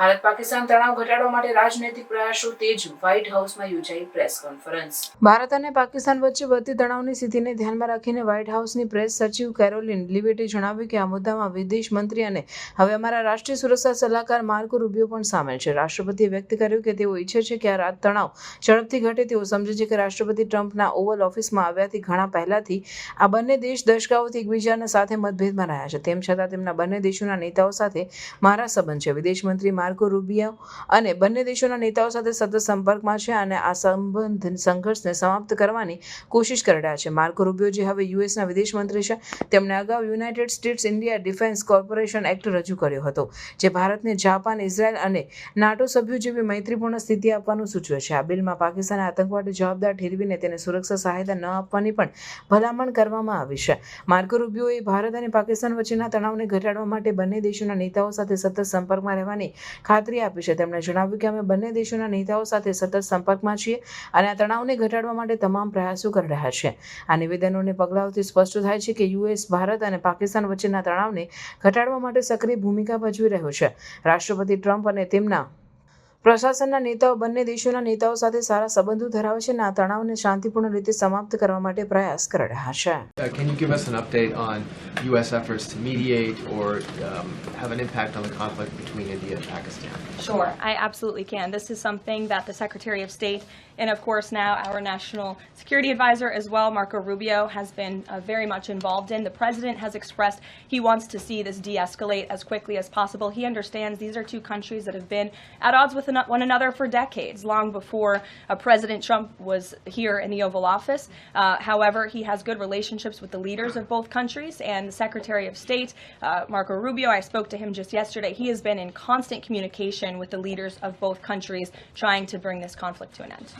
ભારત પાકિસ્તાન તણાવ ઘટાડવા માટે રાજનૈતિક પ્રયાસો તેજ વ્હાઇટ હાઉસમાં યોજાઈ પ્રેસ કોન્ફરન્સ. ભારત અને પાકિસ્તાન વચ્ચે વધતી તણાવની સ્થિતિને ધ્યાનમાં રાખીને વ્હાઇટ હાઉસની પ્રેસ સચિવ કેરોલિન લિવેટે જણાવ્યું કે આ મુદ્દામાં વિદેશ મંત્રી અને હવે અમારા રાષ્ટ્રીય સુરક્ષા સલાહકાર માર્કો રૂબિયો પણ સામેલ છે. રાષ્ટ્રપતિએ વ્યક્ત કર્યું કે તેઓ ઈચ્છે છે કે આ તણાવ ઝડપથી ઘટે. તેઓ સમજે છે કે રાષ્ટ્રપતિ ટ્રમ્પના ઓવલ ઓફિસમાં આવ્યાથી ઘણા પહેલાથી આ બંને દેશ દશકાઓથી એકબીજાના સાથે મતભેદમાં રહ્યા છે. તેમ છતાં તેમના બંને દેશોના નેતાઓ સાથે મારા સંબંધ છે. વિદેશ મંત્રી માર્કો રૂબિયો અને બંને દેશોના નેતાઓ સાથે સતત સંપર્કમાં છે અને આ સંબંધ સંઘર્ષને સમાપ્ત કરવાની કોશિશ કરી છે. માર્કો રૂબિયો જે હવે યુએસના વિદેશ મંત્રી છે, તેમણે અગાઉ United States India Defence Corporation Act રજૂ કર્યો હતો, જે ભારતને જાપાન, ઇઝરાયલ અને નાટો સભ્યો જેવી મૈત્રીપૂર્ણ સ્થિતિ આપવાનું સૂચવે છે. આ બિલમાં પાકિસ્તાને આતંકવાદ જવાબદાર ઠેરવીને તેને સુરક્ષા સહાયતા ન આપવાની પણ ભલામણ કરવામાં આવી છે. માર્કો રૂબિયોએ ભારત અને પાકિસ્તાન વચ્ચેના તણાવને ઘટાડવા માટે બંને દેશોના નેતાઓ સાથે સતત સંપર્કમાં રહેવાની ખાતરી આપી છે. તેમણે જણાવ્યું કે અમે બંને દેશોના નેતાઓ સાથે સતત સંપર્કમાં છીએ અને આ તણાવને ઘટાડવા માટે તમામ પ્રયાસો કરી રહ્યા છે. આ નિવેદનોને પગલાઓથી સ્પષ્ટ થાય છે કે યુએસ, ભારત અને પાકિસ્તાન વચ્ચેના તણાવને ઘટાડવા માટે સક્રિય ભૂમિકા ભજવી રહ્યો છે. રાષ્ટ્રપતિ ટ્રમ્પ અને તેમના પ્રશાસનના નેતાઓ બંને દેશોના નેતાઓ સાથે સારા સંબંધો ધરાવે છે અને આ તણાવને શાંતિપૂર્ણ રીતે સમાપ્ત કરવા માટે પ્રયાસ કરી રહ્યા છે Uh, can you give us an update on U.S. efforts to mediate or um, have an impact on the conflict between India and Pakistan? Sure, I absolutely can. This is something that the Secretary of State and, of course, now our National Security Advisor as well, Marco Rubio, has been uh, very much involved in. The President has expressed he wants to see this de escalate as quickly as possible. He understands these are two countries that have been at odds with ano- one another for decades, long before uh, President Trump was here in the Oval Office. Uh, however, he has good relationships with the leaders of both countries, and the Secretary of State, uh, Marco Rubio, I spoke to him just yesterday. He has been in constant communication with the leaders of both countries trying to bring this conflict to an end.